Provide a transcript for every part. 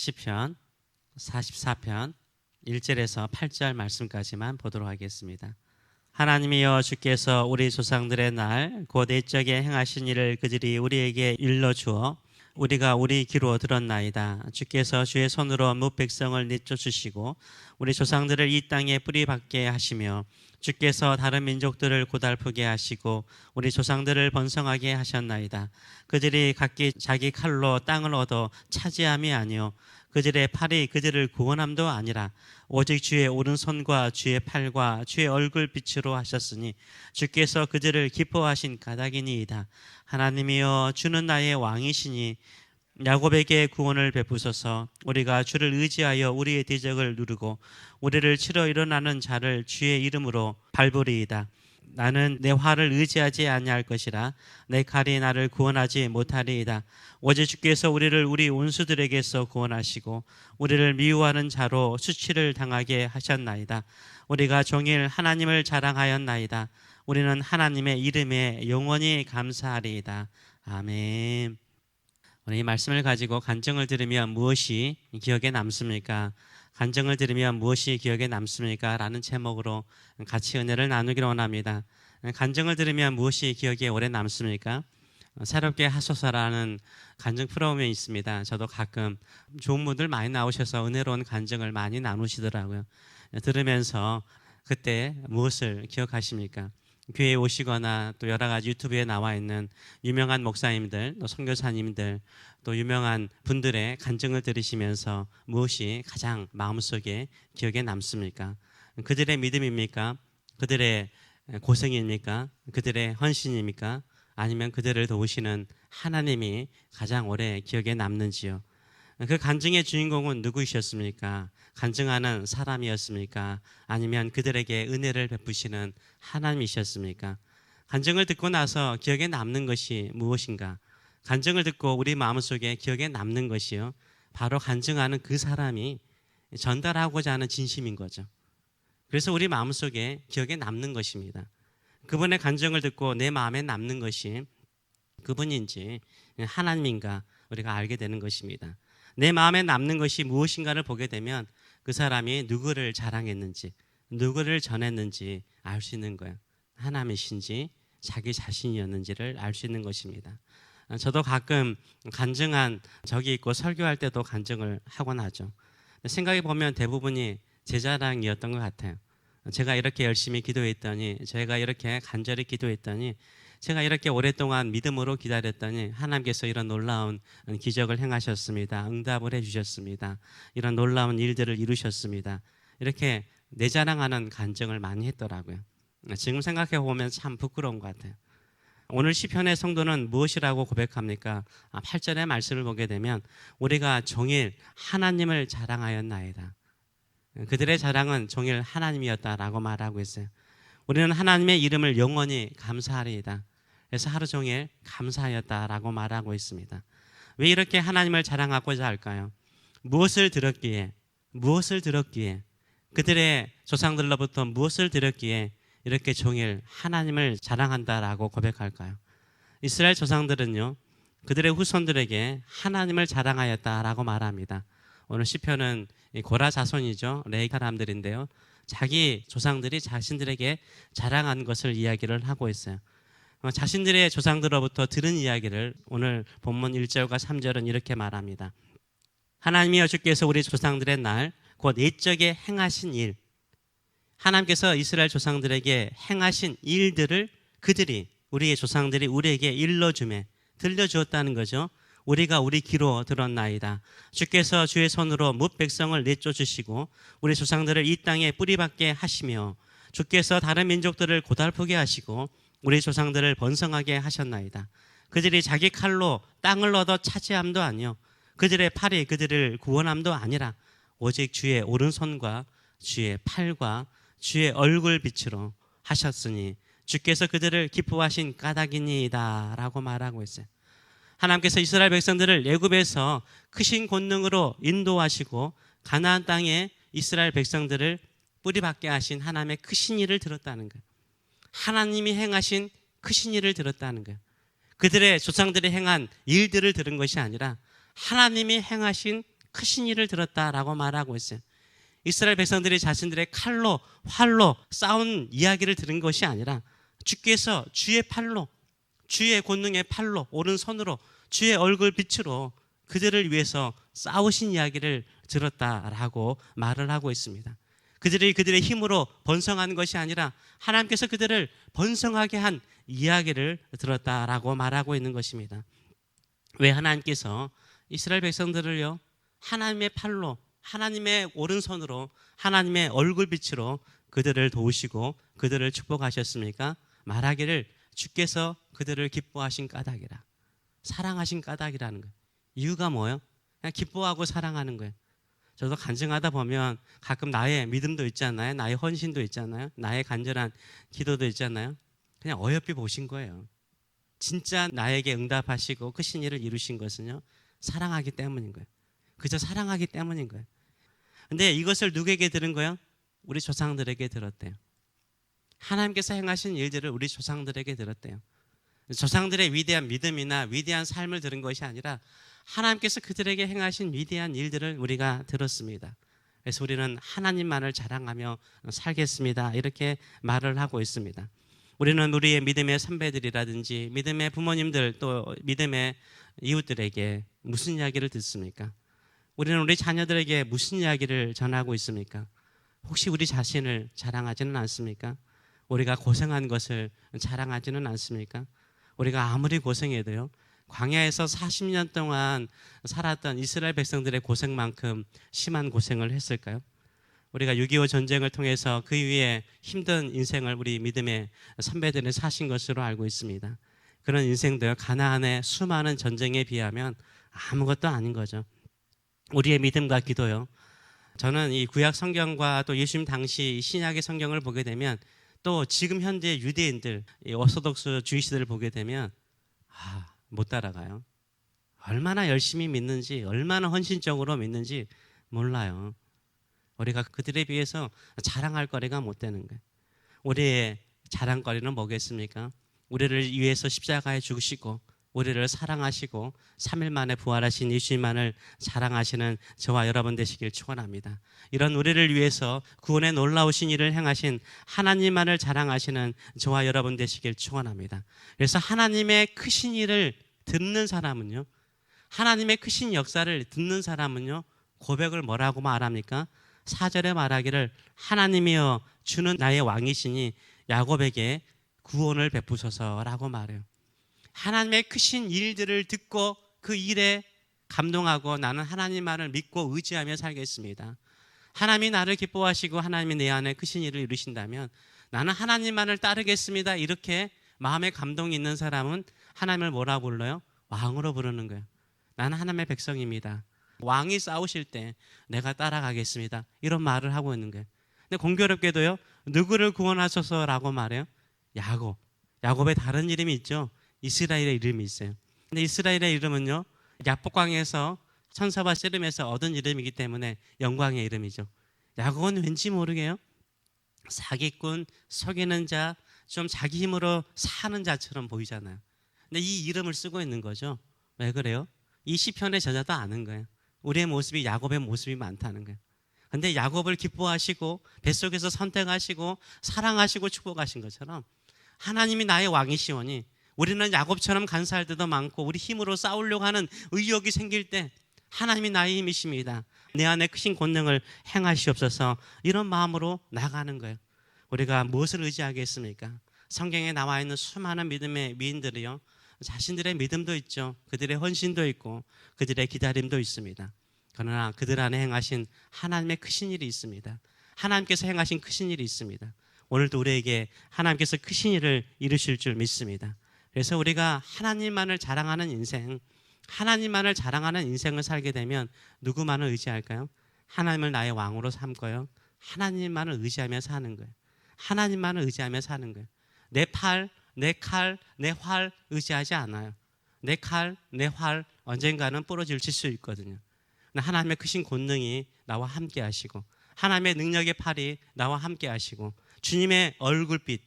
시편 44편 1절에서 8절 말씀까지만 보도록 하겠습니다. 하나님이여 주께서 우리 조상들의 날 곧 옛적에 행하신 일을 그들이 우리에게 일러 주어 우리가 우리 귀로 들었나이다. 주께서 주의 손으로 무 백성을 내쫓으시고 우리 조상들을 이 땅에 뿌리 박게 하시며 주께서 다른 민족들을 고달프게 하시고 우리 조상들을 번성하게 하셨나이다. 그들이 각기 자기 칼로 땅을 얻어 차지함이 아니요 그들의 팔이 그들을 구원함도 아니라 오직 주의 오른손과 주의 팔과 주의 얼굴 빛으로 하셨으니 주께서 그들을 기뻐하신 가닥이니이다. 하나님이여 주는 나의 왕이시니 야곱에게 구원을 베푸소서 우리가 주를 의지하여 우리의 대적을 누르고 우리를 치러 일어나는 자를 주의 이름으로 밟으리이다. 나는 내 화를 의지하지 아니할 것이라 내 칼이 나를 구원하지 못하리이다. 오직 주께서 우리를 우리 원수들에게서 구원하시고 우리를 미워하는 자로 수치를 당하게 하셨나이다. 우리가 종일 하나님을 자랑하였나이다. 우리는 하나님의 이름에 영원히 감사하리이다. 아멘. 오늘 이 말씀을 가지고 간증을 들으면 무엇이 기억에 남습니까? 간증을 들으면 무엇이 기억에 남습니까? 라는 제목으로 같이 은혜를 나누기를 원합니다. 간증을 들으면 무엇이 기억에 오래 남습니까? 새롭게 하소서라는 간증 프로그램이 있습니다. 저도 가끔 좋은 분들 많이 나오셔서 은혜로운 간증을 많이 나누시더라고요. 들으면서 그때 무엇을 기억하십니까? 교회에 오시거나 또 여러 가지 유튜브에 나와 있는 유명한 목사님들, 또 선교사님들, 또 유명한 분들의 간증을 들으시면서 무엇이 가장 마음속에 기억에 남습니까? 그들의 믿음입니까? 그들의 고생입니까? 그들의 헌신입니까? 아니면 그들을 도우시는 하나님이 가장 오래 기억에 남는지요? 그 간증의 주인공은 누구이셨습니까? 간증하는 사람이었습니까? 아니면 그들에게 은혜를 베푸시는 하나님이셨습니까? 간증을 듣고 나서 기억에 남는 것이 무엇인가? 간증을 듣고 우리 마음속에 기억에 남는 것이요. 바로 간증하는 그 사람이 전달하고자 하는 진심인 거죠. 그래서 우리 마음속에 기억에 남는 것입니다. 그분의 간증을 듣고 내 마음에 남는 것이 그분인지 하나님인가 우리가 알게 되는 것입니다. 내 마음에 남는 것이 무엇인가를 보게 되면 그 사람이 누구를 자랑했는지, 누구를 전했는지 알 수 있는 거예요. 하나님이신지 자기 자신이었는지를 알 수 있는 것입니다. 저도 가끔 간증한 적이 있고 설교할 때도 간증을 하곤 하죠. 생각해 보면 대부분이 제 자랑이었던 것 같아요. 제가 이렇게 열심히 기도했더니, 제가 이렇게 간절히 기도했더니, 제가 이렇게 오랫동안 믿음으로 기다렸더니 하나님께서 이런 놀라운 기적을 행하셨습니다. 응답을 해주셨습니다. 이런 놀라운 일들을 이루셨습니다. 이렇게 내 자랑하는 간증을 많이 했더라고요. 지금 생각해 보면 참 부끄러운 것 같아요. 오늘 시편의 성도는 무엇이라고 고백합니까? 8절의 말씀을 보게 되면 우리가 종일 하나님을 자랑하였나이다. 그들의 자랑은 종일 하나님이었다라고 말하고 있어요. 우리는 하나님의 이름을 영원히 감사하리이다. 그래서 하루 종일 감사하였다라고 말하고 있습니다. 왜 이렇게 하나님을 자랑하고자 할까요? 무엇을 들었기에, 무엇을 들었기에, 그들의 조상들로부터 무엇을 들었기에 이렇게 종일 하나님을 자랑한다라고 고백할까요? 이스라엘 조상들은요, 그들의 후손들에게 하나님을 자랑하였다라고 말합니다. 오늘 시편은 고라 자손이죠. 레이 사람들인데요. 자기 조상들이 자신들에게 자랑한 것을 이야기를 하고 있어요. 자신들의 조상들로부터 들은 이야기를 오늘 본문 1절과 3절은 이렇게 말합니다. 하나님이여 주께서 우리 조상들의 날, 곧 옛적에 행하신 일, 하나님께서 이스라엘 조상들에게 행하신 일들을 그들이 우리의 조상들이 우리에게 일러주매 들려주었다는 거죠. 우리가 우리 귀로 들었나이다. 주께서 주의 손으로 뭇 백성을 내쫓으시고 우리 조상들을 이 땅에 뿌리박게 하시며 주께서 다른 민족들을 고달프게 하시고 우리 조상들을 번성하게 하셨나이다. 그들이 자기 칼로 땅을 얻어 차지함도 아니요 그들의 팔이 그들을 구원함도 아니라 오직 주의 오른손과 주의 팔과 주의 얼굴 빛으로 하셨으니 주께서 그들을 기뻐하신 까닭이니이다라고 말하고 있어요. 하나님께서 이스라엘 백성들을 애굽에서 크신 권능으로 인도하시고 가나안 땅에 이스라엘 백성들을 뿌리박게 하신 하나님의 크신 일을 들었다는 거예요. 하나님이 행하신 크신 일을 들었다는 거예요. 그들의 조상들이 행한 일들을 들은 것이 아니라 하나님이 행하신 크신 일을 들었다라고 말하고 있어요. 이스라엘 백성들이 자신들의 칼로 활로 싸운 이야기를 들은 것이 아니라 주께서 주의 팔로 주의 권능의 팔로 오른손으로 주의 얼굴 빛으로 그들을 위해서 싸우신 이야기를 들었다라고 말을 하고 있습니다. 그들이 그들의 힘으로 번성한 것이 아니라 하나님께서 그들을 번성하게 한 이야기를 들었다라고 말하고 있는 것입니다. 왜 하나님께서 이스라엘 백성들을요 하나님의 팔로 하나님의 오른손으로 하나님의 얼굴빛으로 그들을 도우시고 그들을 축복하셨습니까? 말하기를 주께서 그들을 기뻐하신 까닭이라 사랑하신 까닭이라는 거예요. 이유가 뭐예요? 그냥 기뻐하고 사랑하는 거예요. 저도 간증하다 보면 가끔 나의 믿음도 있잖아요. 나의 헌신도 있잖아요. 나의 간절한 기도도 있잖아요. 그냥 어여삐 보신 거예요. 진짜 나에게 응답하시고 크신 일을 이루신 것은요. 사랑하기 때문인 거예요. 그저 사랑하기 때문인 거예요. 근데 이것을 누구에게 들은 거예요? 우리 조상들에게 들었대요. 하나님께서 행하신 일들을 우리 조상들에게 들었대요. 조상들의 위대한 믿음이나 위대한 삶을 들은 것이 아니라 하나님께서 그들에게 행하신 위대한 일들을 우리가 들었습니다. 그래서 우리는 하나님만을 자랑하며 살겠습니다. 이렇게 말을 하고 있습니다. 우리는 우리의 믿음의 선배들이라든지 믿음의 부모님들 또 믿음의 이웃들에게 무슨 이야기를 듣습니까? 우리는 우리 자녀들에게 무슨 이야기를 전하고 있습니까? 혹시 우리 자신을 자랑하지는 않습니까? 우리가 고생한 것을 자랑하지는 않습니까? 우리가 아무리 고생해도요. 광야에서 40년 동안 살았던 이스라엘 백성들의 고생만큼 심한 고생을 했을까요? 우리가 6.25 전쟁을 통해서 그 위에 힘든 인생을 우리 믿음의 선배들이 사신 것으로 알고 있습니다. 그런 인생들 가나안의 수많은 전쟁에 비하면 아무것도 아닌 거죠. 우리의 믿음과 기도요. 저는 이 구약 성경과 또 예수님 당시 신약의 성경을 보게 되면 또 지금 현재 유대인들, 오소독스 주이시들을 보게 되면 아, 못 따라가요. 얼마나 열심히 믿는지, 얼마나 헌신적으로 믿는지 몰라요. 우리가 그들에 비해서 자랑할 거리가 못 되는 거예요. 우리의 자랑거리는 뭐겠습니까? 우리를 위해서 십자가에 죽으시고 우리를 사랑하시고 3일 만에 부활하신 예수님만을 자랑하시는 저와 여러분 되시길 축원합니다. 이런 우리를 위해서 구원의 놀라우신 일을 행하신 하나님만을 자랑하시는 저와 여러분 되시길 축원합니다. 그래서 하나님의 크신 일을 듣는 사람은요. 하나님의 크신 역사를 듣는 사람은요. 고백을 뭐라고 말합니까? 사절에 말하기를 하나님이여 주는 나의 왕이시니 야곱에게 구원을 베푸소서라고 말해요. 하나님의 크신 일들을 듣고 그 일에 감동하고 나는 하나님만을 믿고 의지하며 살겠습니다. 하나님이 나를 기뻐하시고 하나님이 내 안에 크신 일을 이루신다면 나는 하나님만을 따르겠습니다. 이렇게 마음에 감동이 있는 사람은 하나님을 뭐라 불러요? 왕으로 부르는 거예요. 나는 하나님의 백성입니다. 왕이 싸우실 때 내가 따라가겠습니다. 이런 말을 하고 있는 거예요. 근데 공교롭게도요. 누구를 구원하셔서라고 말해요? 야곱. 야곱의 다른 이름이 있죠. 이스라엘의 이름이 있어요. 근데 이스라엘의 이름은요. 야복강에서 천사와 씨름에서 얻은 이름이기 때문에 영광의 이름이죠. 야곱은 왠지 모르게요. 사기꾼, 속이는 자, 좀 자기 힘으로 사는 자처럼 보이잖아요. 근데 이 이름을 쓰고 있는 거죠. 왜 그래요? 이 시편의 저자도 아는 거예요. 우리의 모습이 야곱의 모습이 많다는 거예요. 근데 야곱을 기뻐하시고 뱃속에서 선택하시고 사랑하시고 축복하신 것처럼 하나님이 나의 왕이시오니 우리는 야곱처럼 간사할 때도 많고 우리 힘으로 싸우려고 하는 의욕이 생길 때 하나님이 나의 힘이십니다. 내 안에 크신 권능을 행하시옵소서 이런 마음으로 나가는 거예요. 우리가 무엇을 의지하겠습니까? 성경에 나와 있는 수많은 믿음의 미인들이요. 자신들의 믿음도 있죠. 그들의 헌신도 있고 그들의 기다림도 있습니다. 그러나 그들 안에 행하신 하나님의 크신 일이 있습니다. 하나님께서 행하신 크신 일이 있습니다. 오늘도 우리에게 하나님께서 크신 일을 이루실 줄 믿습니다. 그래서 우리가 하나님만을 자랑하는 인생, 하나님만을 자랑하는 인생을 살게 되면 누구만을 의지할까요? 하나님을 나의 왕으로 삼고요. 하나님만을 의지하며 사는 거예요. 하나님만을 의지하며 사는 거예요. 내 팔, 내 칼, 내 활 의지하지 않아요. 내 칼, 내 활 언젠가는 부러질 수 있거든요. 하나님의 크신 권능이 나와 함께 하시고 하나님의 능력의 팔이 나와 함께 하시고 주님의 얼굴빛,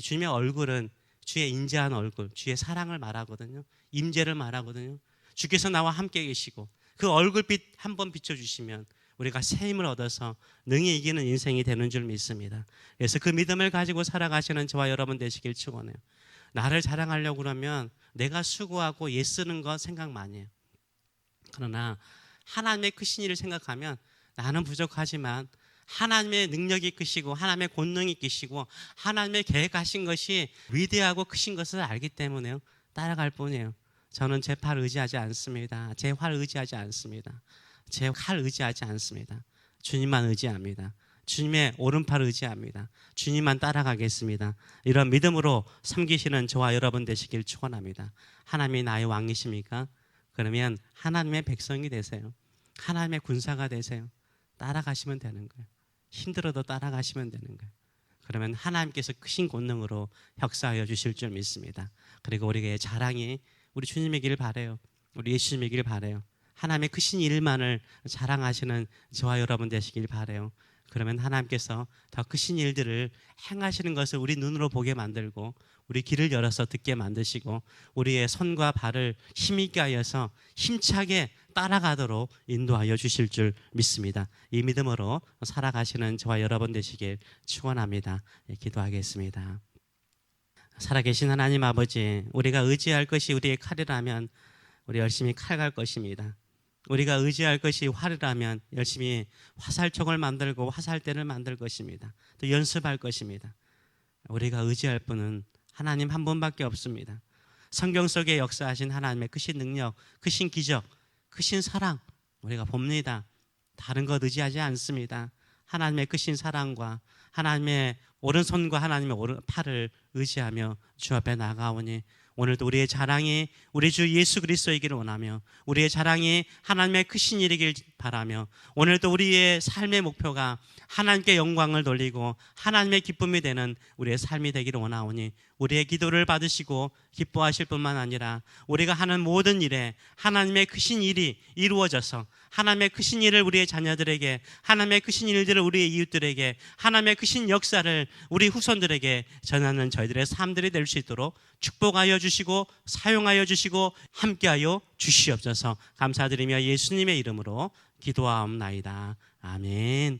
주님의 얼굴은 주의 인자한 얼굴, 주의 사랑을 말하거든요. 임재를 말하거든요. 주께서 나와 함께 계시고 그 얼굴빛 한 번 비춰주시면 우리가 새 힘을 얻어서 능히 이기는 인생이 되는 줄 믿습니다. 그래서 그 믿음을 가지고 살아가시는 저와 여러분 되시길 축원해요. 나를 자랑하려고 그러면 내가 수고하고 예 쓰는 거 생각 많이 해요. 그러나 하나님의 크신 일을 생각하면 나는 부족하지만 하나님의 능력이 크시고 하나님의 권능이 크시고 하나님의 계획하신 것이 위대하고 크신 것을 알기 때문에요. 따라갈 뿐이에요. 저는 제 팔 의지하지 않습니다. 제 활 의지하지 않습니다. 제 칼 의지하지 않습니다. 주님만 의지합니다. 주님의 오른팔 의지합니다. 주님만 따라가겠습니다. 이런 믿음으로 섬기시는 저와 여러분 되시길 축원합니다. 하나님이 나의 왕이십니까? 그러면 하나님의 백성이 되세요. 하나님의 군사가 되세요. 따라가시면 되는 거예요. 힘들어도 따라가시면 되는 거예요. 그러면 하나님께서 크신 권능으로 역사하여 주실 줄 믿습니다. 그리고 우리의 자랑이 우리 주님이길 바래요. 우리 예수님이길 바래요. 하나님의 크신 일만을 자랑하시는 저와 여러분 되시길 바래요. 그러면 하나님께서 더 크신 일들을 행하시는 것을 우리 눈으로 보게 만들고 우리 귀를 열어서 듣게 만드시고 우리의 손과 발을 힘있게 하여서 힘차게 따라가도록 인도하여 주실 줄 믿습니다. 이 믿음으로 살아가시는 저와 여러분 되시길 축원합니다. 예, 기도하겠습니다. 살아계신 하나님 아버지, 우리가 의지할 것이 우리의 칼이라면 우리 열심히 칼갈 것입니다. 우리가 의지할 것이 활이라면 열심히 화살촉을 만들고 화살대를 만들 것입니다. 또 연습할 것입니다. 우리가 의지할 분은 하나님 한 분밖에 없습니다. 성경 속에 역사하신 하나님의 크신 능력, 크신 기적, 크신 사랑 우리가 봅니다. 다른 것 의지하지 않습니다. 하나님의 크신 사랑과 하나님의 오른손과 하나님의 오른 팔을 의지하며 주 앞에 나가오니 오늘도 우리의 자랑이 우리 주 예수 그리스도이기를 원하며 우리의 자랑이 하나님의 크신 일이길 바라며 오늘도 우리의 삶의 목표가 하나님께 영광을 돌리고 하나님의 기쁨이 되는 우리의 삶이 되기를 원하오니 우리의 기도를 받으시고 기뻐하실 뿐만 아니라 우리가 하는 모든 일에 하나님의 크신 일이 이루어져서 하나님의 크신 일을 우리의 자녀들에게 하나님의 크신 일들을 우리의 이웃들에게 하나님의 크신 역사를 우리 후손들에게 전하는 저희들의 삶들이 될 수 있도록 축복하여 주시고 사용하여 주시고 함께하여 주시옵소서 감사드리며 예수님의 이름으로 기도하옵나이다. 아멘.